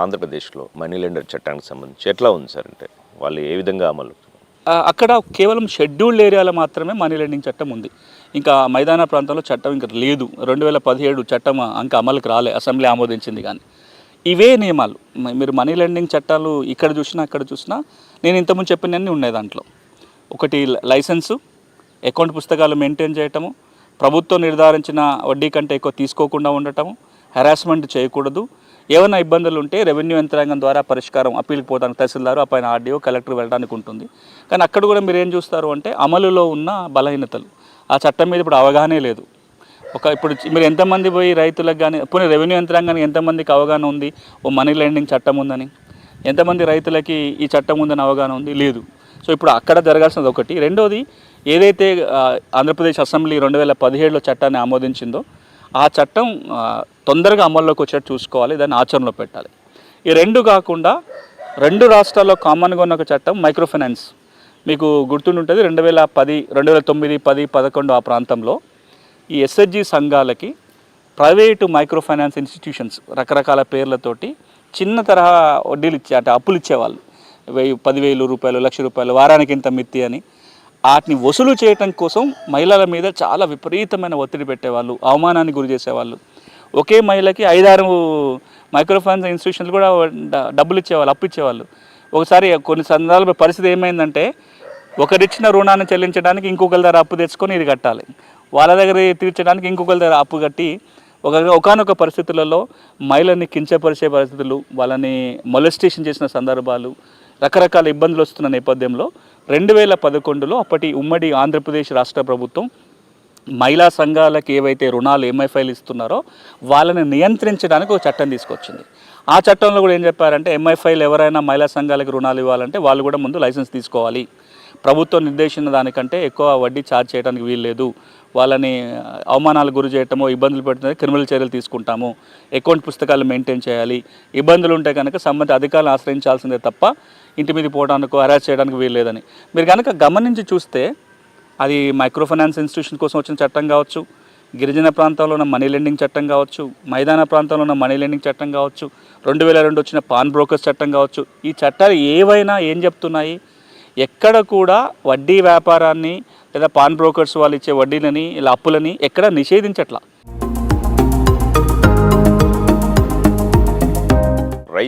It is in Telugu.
ఆంధ్రప్రదేశ్లో మనీ లెండర్ చట్టానికి సంబంధించి ఎట్లా ఉంది సార్ అంటే వాళ్ళు ఏ విధంగా అమలు? అక్కడ కేవలం షెడ్యూల్డ్ ఏరియాలో మాత్రమే మనీ లెండింగ్ చట్టం ఉంది. ఇంకా మైదాన ప్రాంతంలో చట్టం ఇంకా లేదు. రెండు వేల పదిహేడు చట్టం ఇంకా అమలుకి రాలే అసెంబ్లీ ఆమోదించింది కానీ. ఇవే నియమాలు. మీరు మనీ లెండింగ్ చట్టాలు ఇక్కడ చూసినా అక్కడ చూసినా నేను ఇంతకుముందు చెప్పినవన్నీ ఉన్నాయి దాంట్లో. ఒకటి లైసెన్సు అకౌంట్ పుస్తకాలు మెయింటైన్ చేయటము ప్రభుత్వం నిర్ధారించిన వడ్డీ కంటే ఎక్కువ తీసుకోకుండా ఉండటము హెరాస్మెంట్ చేయకూడదు ఏమైనా ఇబ్బందులు ఉంటే రెవెన్యూ యంత్రాంగం ద్వారా పరిష్కారం అప్పీల్కి పోతానికి తహసీల్దారు ఆ పైన ఆర్డీఓ కలెక్టర్ వెళ్ళడానికి ఉంటుంది. కానీ అక్కడ కూడా మీరు ఏం చూస్తారు అంటే అమలులో ఉన్న బలహీనతలు. ఆ చట్టం మీద ఇప్పుడు అవగాహనే లేదు. ఒక ఇప్పుడు మీరు ఎంతమంది పోయి రైతులకు కానీ పోనీ రెవెన్యూ యంత్రాంగానికి ఎంతమందికి అవగాహన ఉంది? ఓ మనీ లెండింగ్ చట్టం ఉందని. ఎంతమంది రైతులకి ఈ చట్టం ఉందని అవగాహన ఉంది? లేదు. సో ఇప్పుడు అక్కడ జరగాల్సినది ఒకటి. రెండోది ఏదైతే ఆంధ్రప్రదేశ్ అసెంబ్లీ రెండు వేల పదిహేడులో చట్టాన్ని ఆమోదించిందో ఆ చట్టం తొందరగా అమల్లోకి వచ్చేట్టు చూసుకోవాలి దాన్ని ఆచరణలో పెట్టాలి. ఈ రెండు కాకుండా రెండు రాష్ట్రాల్లో కామన్గా ఉన్న ఒక చట్టం మైక్రో ఫైనాన్స్ మీకు గుర్తుండుంటుంది రెండు వేల పది రెండు వేల తొమ్మిది పది పదకొండు ఆ ప్రాంతంలో ఈ ఎస్హెచ్జి సంఘాలకి ప్రైవేటు మైక్రో ఫైనాన్స్ ఇన్స్టిట్యూషన్స్ రకరకాల పేర్లతోటి చిన్న తరహా వడ్డీలు ఇచ్చే అంటే అప్పులు ఇచ్చేవాళ్ళు. వెయ్యి పదివేలు రూపాయలు లక్ష రూపాయలు వారానికి ఇంత మిత్తి అని. వాటిని వసూలు చేయటం కోసం మహిళల మీద చాలా విపరీతమైన ఒత్తిడి పెట్టేవాళ్ళు అవమానానికి గురి చేసేవాళ్ళు. ఒకే మహిళకి ఐదారు మైక్రోఫైనాన్స్ ఇన్స్టిట్యూషన్లు కూడా డబ్బులు ఇచ్చేవాళ్ళు అప్పు ఇచ్చేవాళ్ళు. ఒకసారి కొన్ని సందర్భాల పరిస్థితి ఏమైందంటే ఒకరిచ్చిన రుణాన్ని చెల్లించడానికి ఇంకొకరి దగ్గర అప్పు తెచ్చుకొని ఇది కట్టాలి. వాళ్ళ దగ్గర తీర్చడానికి ఇంకొకరి దగ్గర అప్పు కట్టి ఒక ఒకనొక పరిస్థితులలో మహిళని కించపరిచే పరిస్థితులు వాళ్ళని మొలెస్టేషన్ చేసిన సందర్భాలు రకరకాల ఇబ్బందులు వస్తున్న నేపథ్యంలో రెండు వేల పదకొండులో అప్పటి ఉమ్మడి ఆంధ్రప్రదేశ్ రాష్ట్ర ప్రభుత్వం మహిళా సంఘాలకు ఏవైతే రుణాలు ఎంఐఫైలు ఇస్తున్నారో వాళ్ళని నియంత్రించడానికి ఒక చట్టం తీసుకొచ్చింది. ఆ చట్టంలో కూడా ఏం చెప్పారంటే ఎంఐఫైలు ఎవరైనా మహిళా సంఘాలకు రుణాలు ఇవ్వాలంటే వాళ్ళు కూడా ముందు లైసెన్స్ తీసుకోవాలి. ప్రభుత్వం నిర్దేశించిన దానికంటే ఎక్కువ వడ్డీ ఛార్జ్ చేయడానికి వీల్లేదు. వాళ్ళని అవమానాలకు గురి చేయటమో ఇబ్బందులు పెడుతుంటే క్రిమినల్ చర్యలు తీసుకుంటాము. అకౌంట్ పుస్తకాలు మెయింటైన్ చేయాలి. ఇబ్బందులు ఉంటే కనుక సంబంధిత అధికారులను ఆశ్రయించాల్సిందే తప్ప ఇంటి మీద పోవడానికి హెరాస్ చేయడానికి వీల్లేదని. మీరు కనుక గమనించి చూస్తే అది మైక్రో ఫైనాన్స్ ఇన్స్టిట్యూషన్ కోసం వచ్చిన చట్టం కావచ్చు గిరిజన ప్రాంతాల్లో ఉన్న మనీ లెండింగ్ చట్టం కావచ్చు మైదాన ప్రాంతంలో ఉన్న మనీ లెండింగ్ చట్టం కావచ్చు రెండు వేల రెండు వచ్చిన పాన్ బ్రోకర్స్ చట్టం కావచ్చు ఈ చట్టాలు ఏవైనా ఏం చెప్తున్నాయి? ఎక్కడ కూడా వడ్డీ వ్యాపారాన్ని లేదా పాన్ బ్రోకర్స్ వాళ్ళు ఇచ్చే వడ్డీలని ఇలా అప్పులని ఎక్కడ నిషేధించట్లా.